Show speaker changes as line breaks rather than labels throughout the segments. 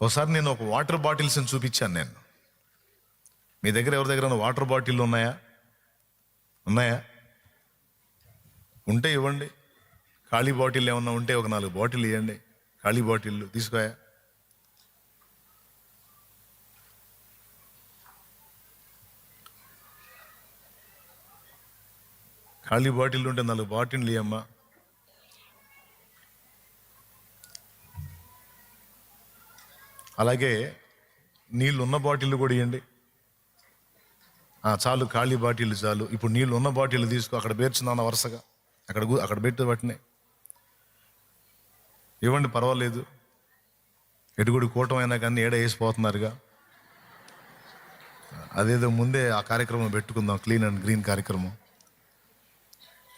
ఒకసారి నేను ఒక వాటర్ బాటిల్స్ని చూపించాను నేను. మీ దగ్గర ఎవరి దగ్గర వాటర్ బాటిల్ ఉన్నాయా? ఉన్నాయా? ఉంటే ఇవ్వండి. ఖాళీ బాటిల్ ఏమన్నా ఉంటే ఒక నాలుగు బాటిల్ ఇవ్వండి ఖాళీ బాటిల్లు తీసుకోయా? ఖాళీ బాటిల్ ఉంటే నాలుగు బాటిల్ ఇవ్వమ్మా అలాగే నీళ్ళు ఉన్న బాటిల్ కూడా ఇవ్వండి చాలు ఖాళీ బాటిల్ చాలు. ఇప్పుడు నీళ్ళు ఉన్న బాటిల్ తీసుకో అక్కడ పేర్చున్నాను వరుసగా. అక్కడ అక్కడ పెట్టు వాటిని. ఇవ్వండి పర్వాలేదు. ఎటుగుడి కూటమైనా కానీ ఏడ వేసిపోతున్నారుగా. అదేదో ముందే ఆ కార్యక్రమం పెట్టుకుందాం క్లీన్ అండ్ గ్రీన్ కార్యక్రమం.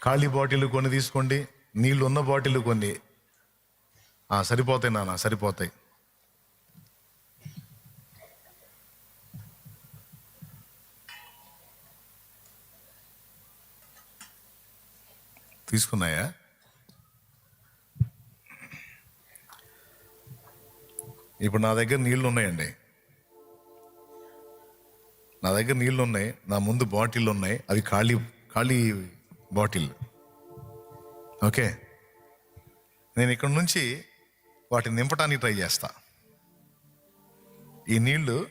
ఖాళీ బాటిల్ కొన్ని తీసుకోండి నీళ్ళు ఉన్న బాటిల్ కొన్ని సరిపోతాయి నాన్న సరిపోతాయి. తీసుకున్నాయా? ఇప్పుడు నా దగ్గర నీళ్ళు ఉన్నాయండి. నా దగ్గర నీళ్ళు ఉన్నాయి. నా ముందు బాటిల్ ఉన్నాయి. అవి ఖాళీ ఖాళీ బాటిల్. ఓకే. నేను ఇక్కడ నుంచి వాటిని నింపడానికి ట్రై చేస్తా. ఈ నీళ్ళు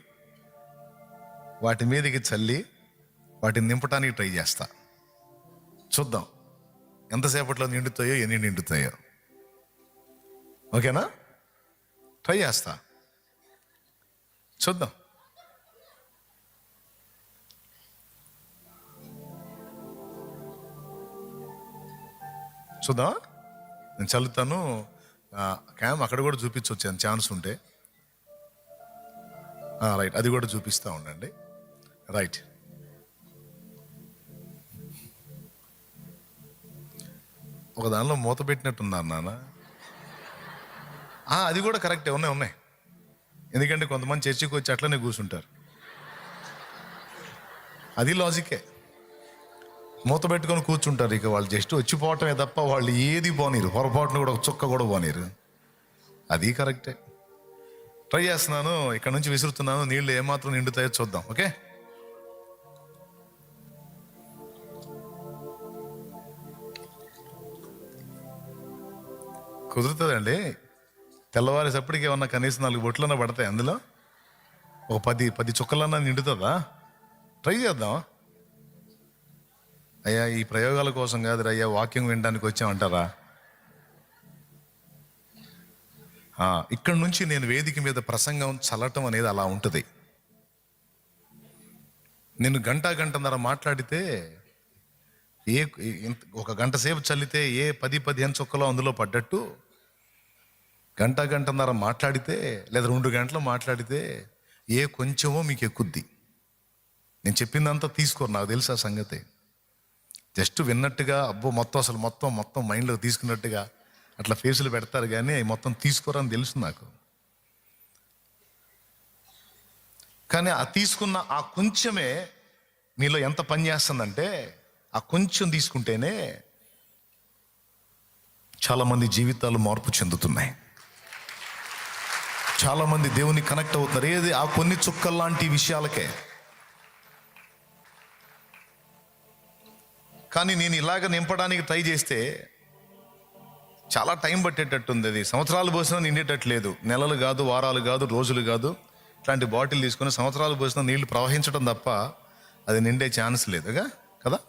వాటి మీదకి చల్లి వాటిని నింపడానికి ట్రై చేస్తా. చూద్దాం. ఎంతసేపట్లో నిండుతాయో ఎన్ని నిండుతాయో. ఓకేనా? ట్రై చేస్తా. చూద్దాం. చూద్దాం నేను చల్లుతాను. క్యామ్ అక్కడ కూడా చూపించొచ్చాను ఛాన్స్ ఉంటే. రైట్. అది కూడా చూపిస్తా ఉండండి. రైట్. ఒక దానిలో మూత పెట్టినట్టున్నారు నాన్న. అది కూడా కరెక్టే. ఉన్నాయి ఉన్నాయి. ఎందుకంటే కొంతమంది చర్చికి వచ్చి అట్లనే కూర్చుంటారు. అది లాజికే. మూత పెట్టుకొని కూర్చుంటారు ఇక వాళ్ళు జస్ట్ వచ్చిపోవటమే తప్ప వాళ్ళు ఏది పోనీరు. పొరపాటును కూడా ఒక చుక్క కూడా పోనీరు. అది కరెక్టే. ట్రై చేస్తున్నాను ఇక్కడ నుంచి విసురుతున్నాను నీళ్ళు ఏమాత్రం నిండుతాయో చూద్దాం ఓకే? కుదురుతుందండి. తెల్లవారేసప్పటికి ఏమన్నా కనీసం నాలుగు బొట్లన్నా పడతాయి అందులో? ఒక పది పది చుక్కలన్నా నిండుతుందా? ట్రై చేద్దాం. అయ్యా ఈ ప్రయోగాల కోసం కాదు అయ్యా వాక్యం వినడానికి వచ్చామంటారా? ఇక్కడ నుంచి నేను వేదిక మీద ప్రసంగం చల్లటం అనేది అలా ఉంటుంది. నేను గంట గంటన్నర మాట్లాడితే ఏ ఒక గంట సేపు చల్లితే ఏ పది పదిహేను చుక్కలో అందులో పడ్డట్టు గంట గంటన్నర మాట్లాడితే లేదా రెండు గంటలు మాట్లాడితే ఏ కొంచెమో మీకు ఎక్కుద్ది. నేను చెప్పిందంతా తీసుకోరు నాకు తెలుసు ఆ సంగతి. జస్ట్ విన్నట్టుగా అబ్బో మొత్తం అసలు మొత్తం మొత్తం మైండ్లో తీసుకున్నట్టుగా అట్లా ఫేసులు పెడతారు కానీ అవి మొత్తం తీసుకోరని తెలుసు నాకు. కానీ ఆ తీసుకున్న ఆ కొంచెమే మీలో ఎంత పని చేస్తుందంటే ఆ కొంచెం తీసుకుంటేనే చాలామంది జీవితాలు మార్పు చెందుతున్నాయి. చాలామంది దేవుని కనెక్ట్ అవుతున్నారు. ఏది? ఆ కొన్ని చుక్కల్లాంటి విషయాలకే. కానీ నేను ఇలాగ నింపడానికి ట్రై చేస్తే చాలా టైం పట్టేటట్టుంది అది. సంవత్సరాలు పోసినా నిండేటట్లేదు. నెలలు కాదు వారాలు కాదు రోజులు కాదు. ఇట్లాంటి బాటిల్ తీసుకొని సంవత్సరాలు పోసినా నీళ్ళు ప్రవహించడం తప్ప అది నిండే ఛాన్స్ లేదుగా కదా?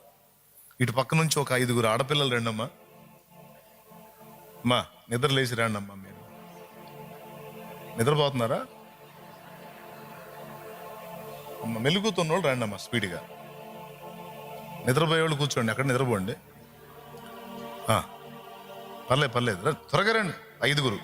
ఇటు పక్క నుంచి ఒక ఐదుగురు ఆడపిల్లలు రండమ్మా. అమ్మా నిద్ర లేచి రండమ్మా మీరు. నిద్రపోతున్నారా? అమ్మ మెలుగుతున్నోళ్ళు రండి అమ్మా స్పీడ్గా. నిద్రపోయేవాళ్ళు కూర్చోండి అక్కడ నిద్రపోండి. పర్లేదు పర్లేదు. రండి, త్వరగా రండి ఐదుగురు.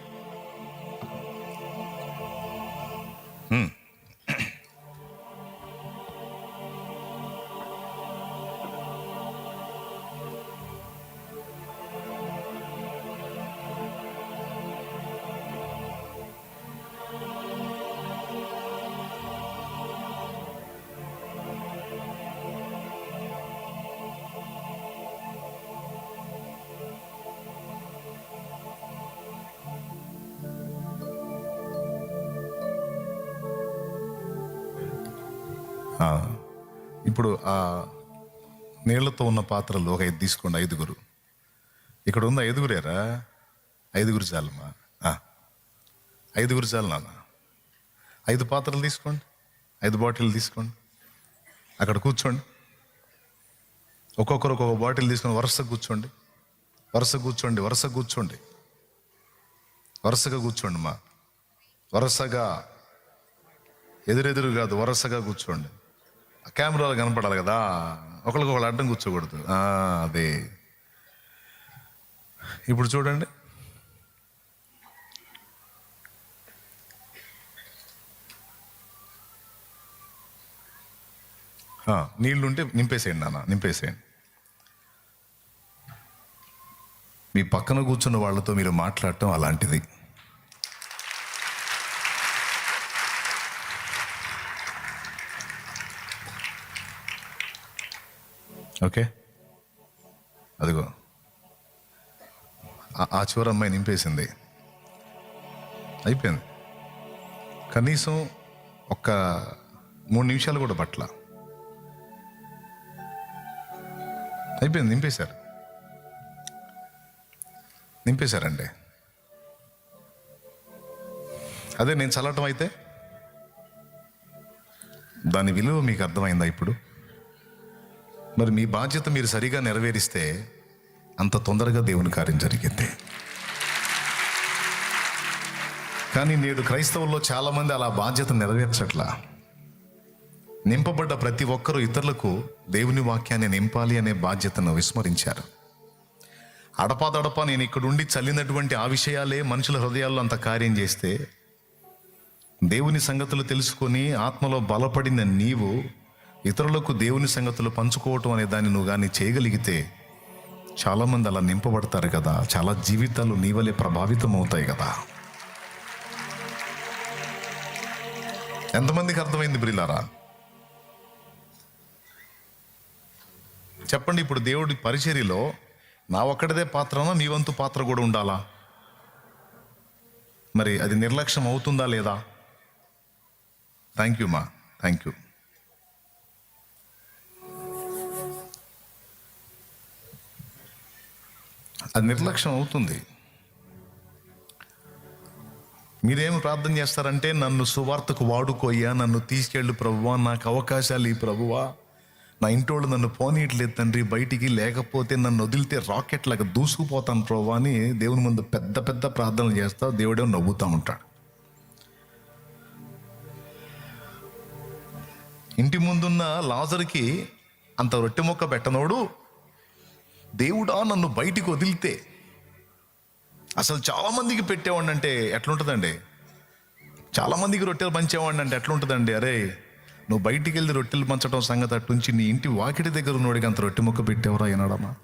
ఇప్పుడు ఆ నీళ్ళతో ఉన్న పాత్రలు ఒక ఐదు తీసుకోండి ఐదుగురు. ఇక్కడ ఉన్న ఐదుగురేరా? ఐదుగురు చాలమ్మా. ఐదుగురు చాలు నాన్న. ఐదు పాత్రలు తీసుకోండి ఐదు బాటిల్ తీసుకోండి. అక్కడ కూర్చోండి. ఒక్కొక్కరు ఒక్కొక్క బాటిల్ తీసుకొని వరుస కూర్చోండి. వరుస కూర్చోండి వరుస కూర్చోండి. వరుసగా కూర్చోండి మా. వరుసగా. ఎదురెదురు కాదు వరుసగా కూర్చోండి. కెమెరాలు కనపడాలి కదా. ఒకరికి అడ్డం కూర్చోకూడదు. అదే. ఇప్పుడు చూడండి. నీళ్ళుంటే నింపేసేయండి నాన్న నింపేసేయండి. మీ పక్కన కూర్చున్న వాళ్ళతో మీరు మాట్లాడటం అలాంటిది. ఓకే. అదిగో. ఆ- చివరి అమ్మాయి నింపేసింది. అయిపోయింది. కనీసం ఒక్క మూడు నిమిషాలు కూడా పట్ల. అయిపోయింది నింపేశారు. నింపేశారండి. అదే నేను చల్లటం అయితే? దాని విలువ మీకు అర్థమైందా ఇప్పుడు? మరి మీ బాధ్యత మీరు సరిగా నెరవేరిస్తే అంత తొందరగా దేవుని కార్యం జరిగింది. కానీ నేడు క్రైస్తవుల్లో చాలామంది అలా బాధ్యత నెరవేర్చట్లా. నింపబడ్డ ప్రతి ఒక్కరూ ఇతరులకు దేవుని వాక్యాన్ని నింపాలి అనే బాధ్యతను విస్మరించారు. అడపాదడపా నేను ఇక్కడుండి చల్లినటువంటి ఆ విషయాలే మనుషుల హృదయాల్లో అంత కార్యం చేస్తే దేవుని సంగతులు తెలుసుకొని ఆత్మలో బలపడిన నీవు ఇతరులకు దేవుని సంగతులు పంచుకోవటం అనే దాన్ని నువ్వు కానీ చేయగలిగితే చాలామంది అలా నింపబడతారు కదా. చాలా జీవితాలు నీ వలె ప్రభావితం అవుతాయి కదా. ఎంతమందికి అర్థమైంది బ్రిలారా చెప్పండి ఇప్పుడు దేవుడి పరిచర్యలో నా ఒక్కడిదే పాత్రనా నీ వంతు పాత్ర కూడా ఉండాలా? మరి అది నిర్లక్ష్యం అవుతుందా లేదా? థ్యాంక్ యూ మా థ్యాంక్ యూ అది నిర్లక్ష్యం అవుతుంది. మీరేమి ప్రార్థన చేస్తారంటే నన్ను సువార్తకు వాడుకోయ్యా నన్ను తీసుకెళ్ళు ప్రభువా నాకు అవకాశాలు ఈ ప్రభువా. నా ఇంటోళ్ళు నన్ను పోనీయట్లేదు తండ్రి బయటికి లేకపోతే నన్ను వదిలితే రాకెట్ లాగా దూసుకుపోతాను ప్రభు అని దేవుని ముందు పెద్ద పెద్ద ప్రార్థనలు చేస్తా దేవుడే నవ్వుతూ ఉంటాడు. ఇంటి ముందున్న లాజర్కి అంత రొట్టె మొక్క పెట్టనోడు దేవుడా నన్ను బయటికి వదిలితే. అసలు చాలామందికి పెట్టేవాడి పెట్టేవాడిని అంటే ఎట్లుంటుందండి? చాలామందికి రొట్టెలు పంచేవాడిని అంటే ఎట్లుంటుందండి? అరే నువ్వు బయటికి వెళ్ళి రొట్టెలు పంచడం సంగతి అట్టుంచి నీ ఇంటి వాకిటి దగ్గర ఉన్నోడికి అంత రొట్టె ముక్క పెట్టేవరా అన్నాడమ్మా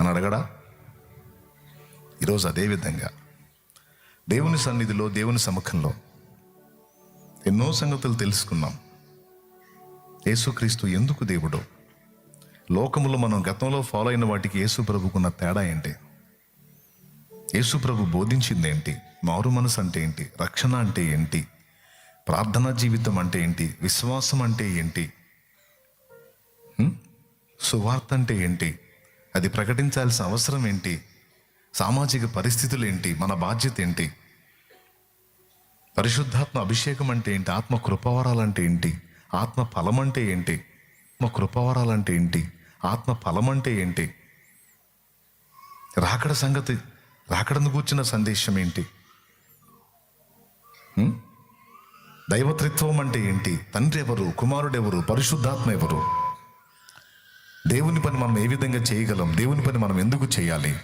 అని అడగడా? ఈరోజు అదే విధంగా. దేవుని సన్నిధిలో దేవుని సముఖంలో ఎన్నో సంగతులు తెలుసుకున్నాం. యేసుక్రీస్తు ఎందుకు దేవుడో? లోకములో మనం గతంలో ఫాలో అయిన వాటికి యేసు ప్రభుకున్న తేడా ఏంటి? యేసు ప్రభు బోధించింది ఏంటి? మారు మనసు అంటే ఏంటి? రక్షణ అంటే ఏంటి? ప్రార్థనా జీవితం అంటే ఏంటి? విశ్వాసం అంటే ఏంటి? సువార్త అంటే ఏంటి? అది ప్రకటించాల్సిన అవసరం ఏంటి? సామాజిక పరిస్థితులు ఏంటి? మన బాధ్యత ఏంటి? పరిశుద్ధాత్మ అభిషేకం అంటే ఏంటి? ఆత్మ కృపవరాలంటే ఏంటి? ఆత్మ ఫలం అంటే ఏంటి? ఆత్మ కృపవరాలంటే ఏంటి? ఆత్మ ఫలం అంటే ఏంటి? రాకడ సంగతి రాకడను కూర్చున్న సందేశం ఏంటి? దైవత్రిత్వం అంటే ఏంటి? తండ్రి ఎవరు కుమారుడెవరు పరిశుద్ధాత్మ ఎవరు? దేవుని పని మనం ఏ విధంగా చేయగలం? దేవుని పని మనం ఎందుకు చేయాలి?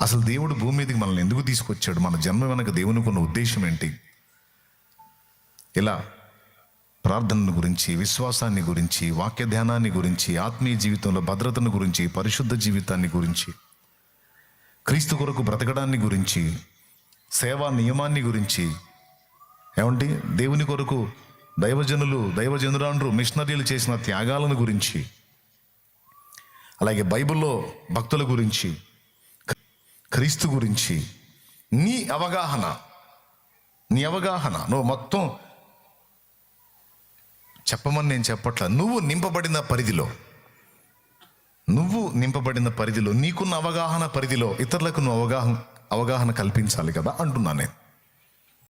అసలు దేవుడు భూమి మీదకి మనల్ని ఎందుకు తీసుకొచ్చాడు? మన జన్మ వెనక దేవునికి ఉన్న ఉద్దేశం ఏంటి? ఇలా ప్రార్థనను గురించి విశ్వాసాన్ని గురించి వాక్య ధ్యానాన్ని గురించి ఆత్మీయ జీవితంలో భద్రతను గురించి పరిశుద్ధ జీవితాన్ని గురించి క్రీస్తు కొరకు బ్రతకడాన్ని గురించి సేవా నియమాన్ని గురించి. ఏమంటే దేవుని కొరకు దైవజనులు దైవజనురాండ్రు మిషనరీలు చేసిన త్యాగాలను గురించి. అలాగే బైబిల్లో భక్తుల గురించి క్రీస్తు గురించి. నీ అవగాహన నీ అవగాహన. నువ్వు మొత్తం చెప్పమని నేను చెప్పట్ల. నువ్వు నింపబడిన పరిధిలో నువ్వు నింపబడిన పరిధిలో నీకున్న అవగాహన పరిధిలో ఇతరులకు నువ్వు అవగాహన అవగాహన కల్పించాలి కదా అంటున్నా నేను.